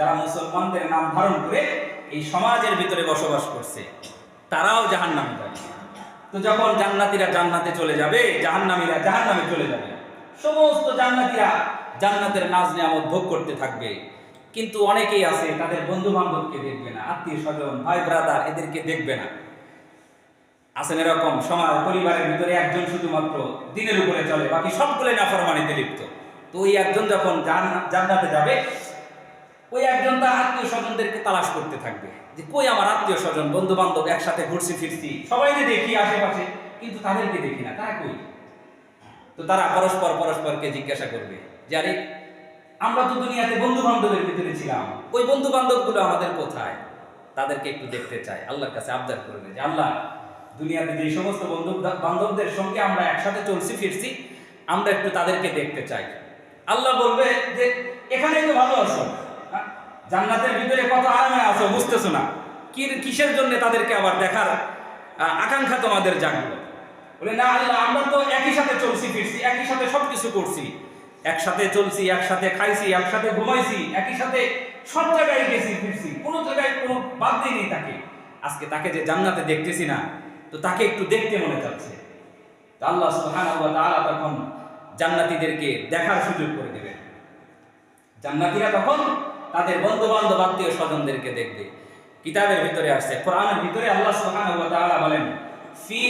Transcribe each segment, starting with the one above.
যারা মুসলমানদের নাম ধারণ করে এই সমাজের ভিতরে বসবাস করছে, তারাও জাহান্নাম যাবে। তো যখন জান্নাতীরা জান্নাতে চলে যাবে, জাহান্নামীরা জাহান্নামে চলে যাবে। সমস্ত জান্নাতীরা জান্নাতের নাজ নিয়ামত ভোগ করতে থাকবে। কিন্তু অনেকেই আছে, তাদের বন্ধু বান্ধবকে দেখবে না, আত্মীয় স্বজন, ভাই ব্রাদার এদেরকে দেখবে না। আছেন এরকম সমাজ পরিবারের ভিতরে একজন শুধুমাত্র দিনের উপরে চলে, বাকি সবগুলো নাফরমানিতে লিপ্ত। তো ওই একজন যখন জান- জান্নাতে যাবে ওই একজন তার আত্মীয় স্বজনদেরকে তালাশ করতে থাকবে যে, কই আমার আত্মীয় স্বজন বন্ধু বান্ধব একসাথে ঘুরছি, ফিরছি, সবাই দেখি আশেপাশে, কিন্তু তাদেরকে দেখি না, তারা কই? তো তারা পরস্পর পরস্পরকে জিজ্ঞাসা করবে যে, আরে, আমরা তো দুনিয়াতে বন্ধু বান্ধবের ভিতরে ছিলাম, ওই বন্ধু বান্ধবগুলো আমাদের কোথায়? তাদেরকে একটু দেখতে চাই আল্লাহর কাছে আবদার করবে যে, আল্লাহ, দুনিয়াতে যে সমস্ত বন্ধু, বান্ধবদের সঙ্গে আমরা একসাথে চলছি, ফিরছি, আমরা একটু তাদেরকে দেখতে চাই। আল্লাহ বলবে যে, এখানেই তো ভালো হ্যাঁ? জান্নাতের ভিতরে কত আরামে আছো বুঝতেছো না? কি কিসের জন্য তাদেরকে আবার দেখার আকাঙ্ক্ষা তোমাদের জাগলো? বলে, না আল্লাহ, আমরা তো একই সাথে চলছি, ফিরছি, একই সাথে সবকিছু করছি। একসাথে চলছি, একসাথে খাইছি, একসাথে ঘুমাইছি, একই সাথে সব জায়গায় গেছি, ফিরছি। কোনো জায়গায় কোনো বাদ দিইনি তাকে। আজকে তাকে যে জান্নাতে দেখতেছি না, তো তাকে একটু দেখতে মনে চাচ্ছে। আল্লাহ সুবহানাহু ওয়া তাআলা তখন জান্নাতীদেরকে দেখার সুযোগ করে দেবেন। জান্নাতীরা তখন তাদের বন্ধু বান্ধব আত্মীয় স্বজনদেরকে দেখবে। কিতাবের ভিতরে আসছে, কোরআনের ভিতরে আল্লাহ সুবহানাহু ওয়া তাআলা বলেন, ফি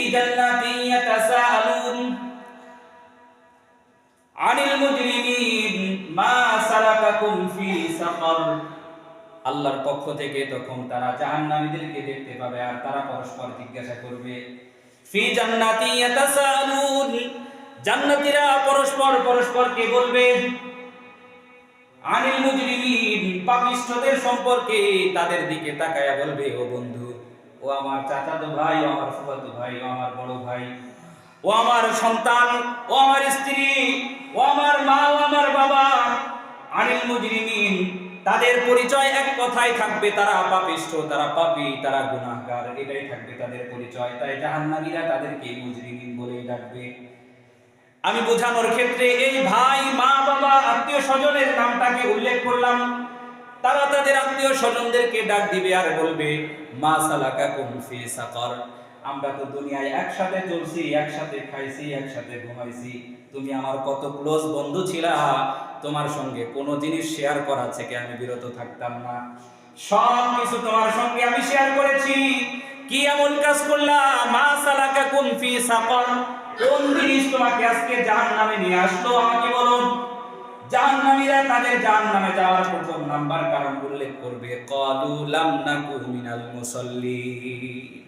ইয়াতাসাআলুন আনিল মুজরিমিন মা সালাকাকুম ফি সাকার। আল্লাহর পক্ষ থেকে তখন তারা জাহান্নামীদেরকে দেখতে পাবে আর তারা পরস্পর জিজ্ঞাসা করবে, ফি জান্নাতি ইয়াতাসালুন জান্নাতীরা পরস্পর পরস্পরকে বলবে, আনিল মুজরিমিন পাপিষ্ঠদের সম্পর্কে তাদের দিকে তাকায়া বলবে, ও বন্ধু, ও আমার চাচাতো ভাই, ও আমার ফুফাতো ভাই, ও আমার বড় ভাই, ও আমার সন্তান, ও আমার স্ত্রী, ও আমার মা, ও আমার বাবা, আনিল মুজরিমিন, তাদের পরিচয় এক কথাই থাকবে, তারা পাপিষ্ঠ, তারা পাপী, তারা গুনাহগার, এটাই থাকবে তাদের পরিচয়। তাই জাহান্নামীরা তাদেরকে মুজরিমিন বলেই ডাকবে। আমি বোঝানোর ক্ষেত্রে এই ভাই, মা, বাবা আত্মীয় স্বজনের নামটাকে উল্লেখ করলাম। তারা তাদের আত্মীয় স্বজনদেরকে ডাক দিবে আর বলবে, মা সালাকা কুমফি সাকর। আমরা তো দুনিয়ায় একসাথে চলছি, একসাথে খাইছি, একসাথে ঘুমাইছি। তুমি আমার কত ক্লোজ বন্ধু ছিলা, তোমার সঙ্গে কোনো জিনিস শেয়ার করা থেকে আমি বিরত থাকতাম না। সব কিছু তোমার সঙ্গে আমি শেয়ার করেছি। কি এমন কাজ করলা? মা সালাকা কুমফি সাকর। কোন জিনিস তোমাকে আজকে জাহান্নামে নিয়ে আসলো আমাকে বলুন। জাহান্নামীরা তাদের জাহান্নামে যাওয়ার প্রথম নাম্বার কারণ উল্লেখ করবে ক্বালু লাম নাকু মিনাল মুসাল্লিন।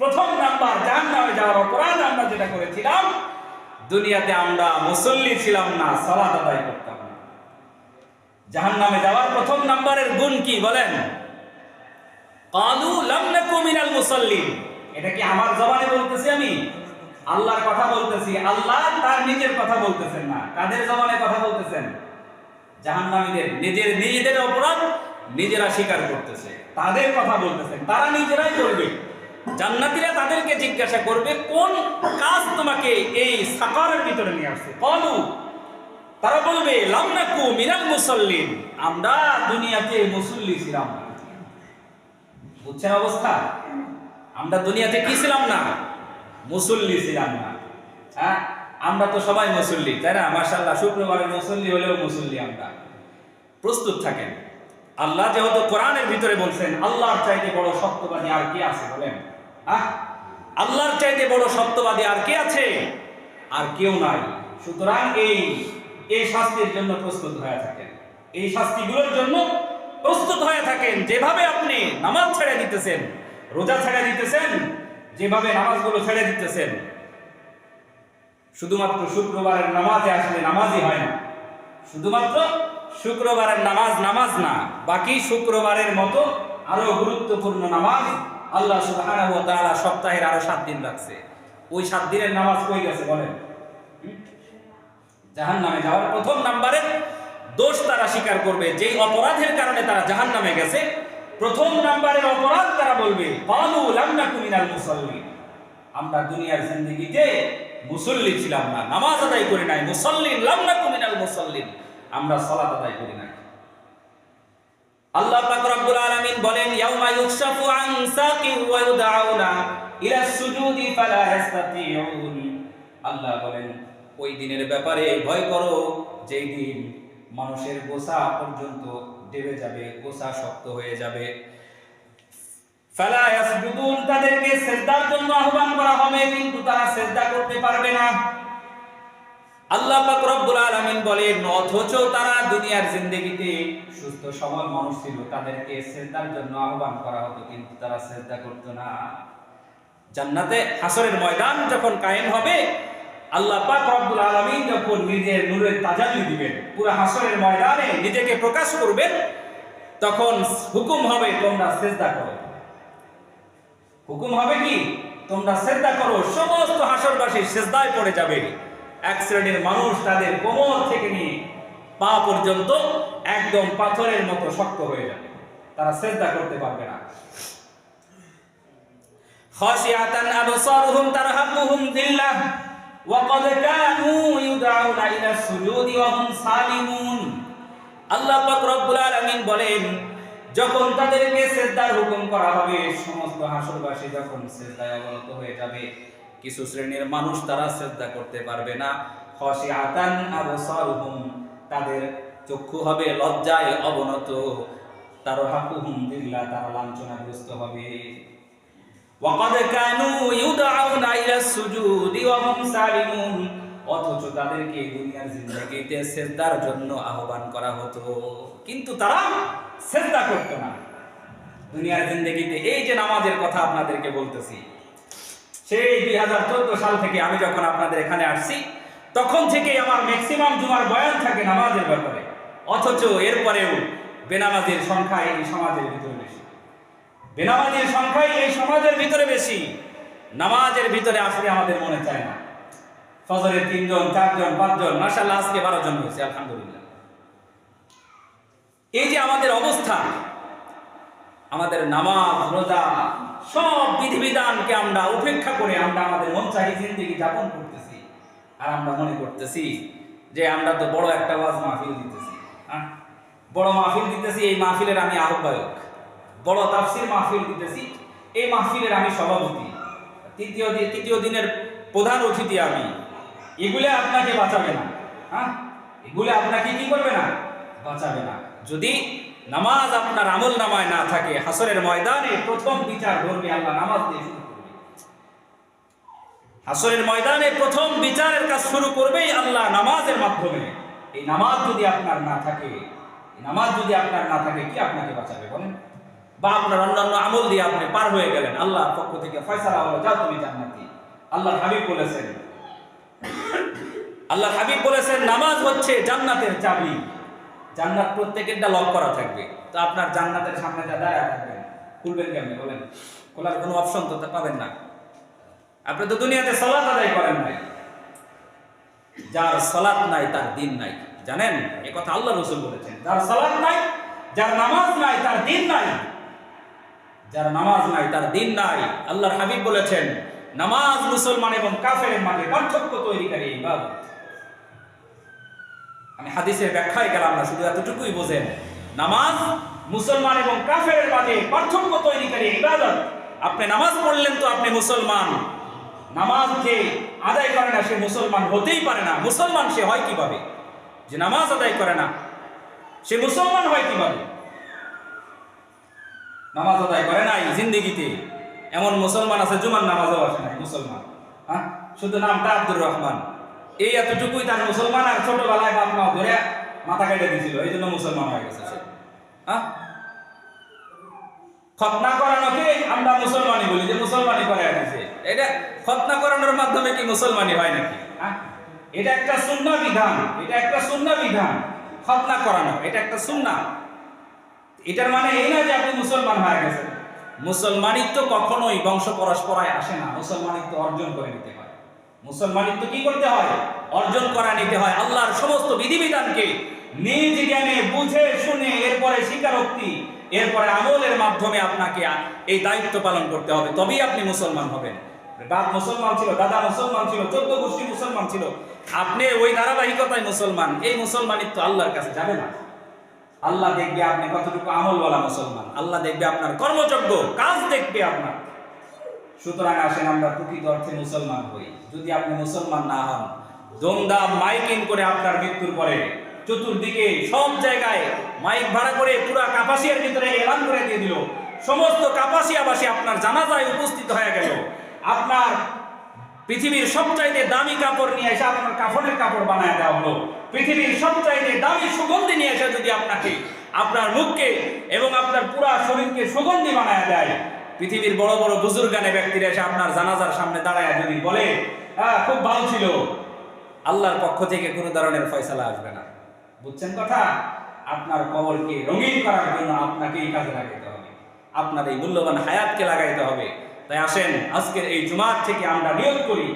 প্রথম নাম্বার, জাহান্নামে যাওয়ার অপরাধ আমরা যেটা করেছিলাম, দুনিয়াতে আমরা মুসল্লি ছিলাম না, সালাত আদায় করতাম না। জাহান্নামে যাওয়ার প্রথম নাম্বারের গুণ কি বলেন? ক্বালু লাম নাকু মিনাল মুসাল্লিন। এটা কি আমার জবানে বলতেছি আমি? আল্লাহর কথা বলতেছি, আল্লাহ তার নিজের কথা বলতেছেন না কাদের জবানে কথা বলতেছেন। জাহান্নামীদের নিজের নিজেদের অপরাধ নিজেরা স্বীকার করতেছে, তাদের কথা বলতেছেন, তারা নিজেরাই করবে জান্নাতীরা তাদেরকে জিজ্ঞাসা করবে, কোন কাজ তোমাকে এই সাকারের ভিতরে নিয়ে আসছে? কলু, তারা বলবে লামনাকু মিনাল মুসল্লিন, আমরা দুনিয়াতে মুসল্লি ছিলাম বুঝছেন অবস্থা? আমরা দুনিয়াতে কি ছিলাম না? মুসল্লি ছিলাম না। হ্যাঁ? আমরা তো সবাই মুসল্লি, তাই না? মার্শাল্লাহ শুক্রবারের মুসল্লি হলেও মুসল্লি আমরা। প্রস্তুত থাকেন। আল্লাহ যেহেতু কোরআনের ভিতরে বলছেন, আল্লাহর চাইতে বড় সত্যবাদী আর কে আছে বলেন? আহ আল্লাহর চাইতে বড় সত্যবাদী আর কে আছে? আর কেউ নাই। সুতরাং এই এই শাস্তির জন্য প্রস্তুত হয়ে থাকেন। এই শাস্তিগুলোর জন্য প্রস্তুত হয়ে থাকেন। যেভাবে আপনি নামাজ ছেড়ে দিতেছেন, রোজা ছেড়ে দিতেছেন যেভাবে নামাজগুলো ছেড়ে দিতেছেন, শুধুমাত্র শুক্রবারের নামাজে আসলে নামাজই হয় না। শুধুমাত্র শুক্রবারের নামাজ নামাজ না, বাকি শুক্রবারের মতো আরও গুরুত্বপূর্ণ নামাজ আল্লাহ সুবহানাহু ওয়া সপ্তাহের আরও সাত দিন রাখছে। ওই সাত দিনের নামাজ কই গেছে বলেন? জাহান নামে যাওয়ার প্রথম নাম্বারে দোষ তারা স্বীকার করবে, যেই অপরাধের কারণে তারা জাহান নামে গেছে প্রথম নাম্বারের অপরাধ তারা বলবে কালু লাম নাকু মিনাল মুসাল্লিন। আমরা দুনিয়ার জিন্দেগিতে মুসল্লি ছিলাম না, নামাজ আদায় করি নাই, মুসল্লিন লাম নাকু মিনাল আমরা সালাত আদায় করি নাই। আল্লাহ পাক রব্বুল আলামিন বলেন, ইয়াউমা ইউকশাফু আন সাকিন ওয়া ইউদআউনা ইলা সুজুদি ফালা ইস্তাতিউন আল্লাহ বলেন, ওই দিনের ব্যাপারে ভয় করো, যেই দিন মানুষের গোসা পর্যন্ত ডেবে যাবে, গোসা শক্ত হয়ে যাবে। ফালা ইয়াসজুদুন, তাদেরকে জন্য আহ্বান করা হবে, কিন্তু তারা করতে পারবে না। আল্লাহ পাক রব্বুল আলামিন অথচ তারা দুনিয়ার জিন্দেগিতে সুস্থ, সবল মানুষ ছিল, তাদেরকে সেজদার জন্য আহ্বান করা হতো, কিন্তু তারা সেজদা করত না। জান্নাতে হাসরের ময়দান যখন কায়েম হবে, আল্লাহ পাক রব্বুল আলামিন যখন নিজের নূরের তাজাল্লি দিবেন, পুরো হাসরের ময়দানে নিজেকে প্রকাশ করবেন, তখন হুকুম হবে তোমরা সেজদা করো। হুকুম হবে কি? তোমরা সেজদা করো, সমস্ত হাসরবাসী সেজদায় পড়ে যাবে। এক শ্রেণির মানুষ তাদের কোমর থেকে নিয়ে পা পর্যন্ত একদম পাথরের মতো শক্ত হয়ে যাবে। তারা সেজদা করতে পারবে না। খাশিয়াতান আবসারুহুম তারহাকুহুম যিল্লাহ ইউদআউনা ইলা সুজুদি ওয়া হুম সালিমুন আল্লাহ পাক রব্বুল আলামিন বলেন, যখন তাদেরকে হুকুম করা হবে, সমস্ত হাসরবাসী যখন অবনত হয়ে যাবে, কিছু শ্রেণির মানুষ তারা সেজদা করতে পারবে না। খাশিয়াতান আবসারুহুম, তাদের চক্ষু হবে লজ্জায় অবনত। তারহাকুহুম যিল্লাহ তারা লাঞ্ছনাগ্রস্ত হবে। ওয়াকাদ কানু ইউদাউনা ইলা সুজুদি ওয়া হুম অথচ তাদেরকে দুনিয়ার জিন্দেগিতে সেজদার জন্য আহ্বান করা হতো। কিন্তু তারা সেজদা করত না। দুনিয়ার জিন্দেগিতে এই যে নামাজের কথা আপনাদেরকে বলতেছি, সেই দুই হাজার চোদ্দ সাল থেকে আমি যখন আপনাদের এখানে আসছি, তখন থেকেই আমার ম্যাক্সিমাম জুমার বয়ান থাকে নামাজের ব্যাপারে। অথচ এরপরেও বেনামাজের সংখ্যা এই সমাজের ভিতরে বেশি। বেনামাজির সংখ্যাই এই সমাজের ভিতরে বেশি। নামাজের ভিতরে আসলে আমাদের মনে চায় না। ফজরের তিনজন, চারজন, পাঁচজন মাসাল্লাহ আজকে বারো জন হয়েছে, আলহামদুলিল্লাহ। এই যে আমাদের অবস্থা, আমাদের নামাজ, রোজা, সব বিধিবিধানকে আমরা উপেক্ষা করে আমরা আমাদের মন চাহি জিন্দিগি যাপন করতেছি। আর আমরা মনে করতেছি যে আমরা তো বড় একটা ওয়াজ মাহফিল দিতেছি হ্যাঁ? বড় মাহফিল দিতেছি, এই মাহফিলের আমি আহ্বায়ক। বড় তাফসির মাহফিল দিতেছি। এই মাহফিলের আমি সভাপতি। তৃতীয় দিন তৃতীয় দিনের প্রধান অতিথি আমি। এগুলো আপনাকে বাঁচাবে না। হ্যাঁ? এগুলো আপনাকে কি করবে না? বাঁচাবে না। যদি নামাজ আপনার আমল নামায় না থাকে, হাসরের ময়দানে প্রথম বিচার ধরবে আল্লাহ, নামাজ দিয়ে শুরু করবে। হাসরের ময়দানে প্রথম বিচারের কাজ শুরু করবেই আল্লাহ নামাজের মাধ্যমে। এই নামাজ যদি আপনার না থাকে নামাজ যদি আপনার না থাকে, কি আপনাকে বাঁচাবে বলেন? বা আপনার অন্যান্য আমল দিয়ে আপনি পার হয়ে গেলেন। আল্লাহর পক্ষ থেকে ফয়সালা হলো, যাও তুমি জান্নাতি। আল্লাহ হাবিব বলেছেন আল্লাহ হাবিব বলেছেন, নামাজ হচ্ছে জান্নাতের চাবি। জান্নাত প্রত্যেকেরটা লক করা থাকবে। তো আপনার জান্নাতের সামনে যা দাঁড়ায় থাকবেন, খুলবেন কেমনে বলেন? খোলার কোনো অপশন তো পাবেন না। আপনি তো দুনিয়াতে সালাত আদায় করেন নাই। যার সালাত নাই, তার দিন নাই। জানেন? এ কথা আল্লাহ রসুল বলেছেন, যার সালাত নাই, যার নামাজ নাই, তার দিন নাই। যার নামাজ নাই, তার দিন নাই। আল্লাহর হাবিব বলেছেন, নামাজ মুসলমান এবং কাফের মাঝে পার্থক্য তৈরিকারী ইবাদত আমি হাদিসের ব্যাখ্যায় গেলাম না, শুধু এতটুকুই বোঝেন। নামাজ মুসলমান এবং কাফের মাঝে পার্থক্য তৈরিকারী ইবাদত। আপনি নামাজ পড়লেন তো আপনি মুসলমান। নামাজ যে আদায় করে না, সে মুসলমান হতেই পারে না। মুসলমান সে হয় কীভাবে? যে নামাজ আদায় করে না, সে মুসলমান হয় কীভাবে? নামাজ আদায় করে নাই জিন্দিগিতে। এমন মুসলমান আছে, জুমার নামাজও আসে নাই, মুসলমান। হ্যাঁ? শুধু নামটা আব্দুর রহমান। এই এতটুকুই তার মুসলমান আর ছোটবেলায় বাপ মা ধরে মাথা কেটে দিয়েছিল, এই জন্য মুসলমান হয়ে গেছে সে। হ্যাঁ? খতনা করানোকে আমরা মুসলমানি বলি যে মুসলমানি করে দিছে এটা খতনা করানোর মাধ্যমে কি মুসলমানি হয় নাকি? হ্যাঁ? এটা একটা শূন্য বিধান, এটা একটা শূন্য বিধান। খতনা করানো, এটা একটা সুন্না। এটার মানে এই না যে আপনি মুসলমান হয়ে গেছেন। মুসলমানিত্ব কখনোই বংশ পরস্পরায় আসে না। মুসলমানিত্ব অর্জন করে নিতে হয়। মুসলমানিত্ব কি করতে হয়? অর্জন করা নিতে হয় আল্লাহর সমস্ত বিধিবিধানকে। নিজ জ্ঞানে বুঝে শুনে এরপরে স্বীকারোক্তি, এরপরে আমলের মাধ্যমে আপনাকে এই দায়িত্ব পালন করতে হবে। তবেই আপনি মুসলমান হবেন। বাপ মুসলমান ছিল, দাদা মুসলমান ছিল, চোদ্দ গোষ্ঠী মুসলমান ছিল। আপনি ওই ধারাবাহিকতায় মুসলমান, এই মুসলমানিত্ব আল্লাহর কাছে যাবে না। আল্লাহ দেখবে আপনি কতটুকু আমলওয়ালা মুসলমান। আল্লাহ দেখবে আপনার কর্মযোগ্য, কাজ দেখবে আপনার। সুতরাং আসেন আমরা প্রকৃত অর্থে মুসলমান হই। যদি আপনি মুসলমান না হন, দমদাম মাইকিং করে আপনার মৃত্যুর পরে চতুর্দিকে সব জায়গায় মাইক ভাড়া করে পুরা কাপাসিয়ার ভিতরে এলান করে দিয়ে দিল। সমস্ত কাপাসিয়াবাসী আপনার জানাজায় উপস্থিত হয়ে গেল। আপনার পৃথিবীর সবচাইতে দামি কাপড় নিয়ে এসে আপনার কাফনের কাপড় বানায় দেওয়া হলো। পৃথিবীর সবচাইতে দামি সুগন্ধি নিয়ে এসে যদি আপনাকে আপনার মুখকে এবং আপনার পুরা শরীরকে সুগন্ধি বানায় দেয়, পৃথিবীর বড় বড় বুজুর্গানে ব্যক্তিরা এসে আপনার জানাজার সামনে দাঁড়ায় যদি বলে হ্যাঁ খুব ভালো ছিল। আল্লাহর পক্ষ থেকে কোনো ধরনের ফয়সালা আসবে না। বুঝছেন কথা? আপনার কবরকে রঙিন করার জন্য আপনাকেই কাজে লাগাইতে হবে। আপনার এই মূল্যবান হায়াতকে লাগাইতে হবে। তাই আসেন, আজকের এই জুমার থেকে আমরা নিয়োগ করি।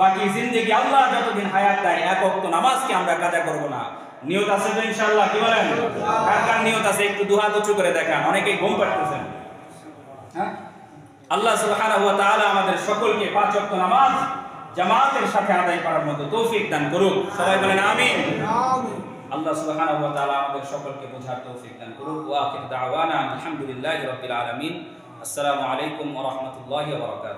বাকি জিন্দেগি আল্লাহ যতদিন হায়াত দেয় এক অক্ত নামাজকে আমরা কাজা করব না। নিয়ত আছে তো ইনশাআল্লাহ কি বলেন? কার কার নিয়ত আছে একটু দুহাত উঁচু করে দেখান অনেকেই ঘুম পাড়তেছেন। হ্যাঁ? আল্লাহ সুবহানাহু ওয়া তাআলা আমাদের সকলকে পাঁচ ওয়াক্ত নামাজ জামাতের সাথে আদায় করার মতো তৌফিক দান করুক। সবাই বলেন আমিন। আল্লাহ সুবহানাহু ওয়া তাআলা আমাদের সকলকে বোঝার তৌফিক দান করুক। ওয়া আখির দাওয়ানা আলহামদুলিল্লাহি রাব্বিল আলামিন। আসসালামু আলাইকুম ওয়া রাহমাতুল্লাহি ওয়া বারাকাতুহু।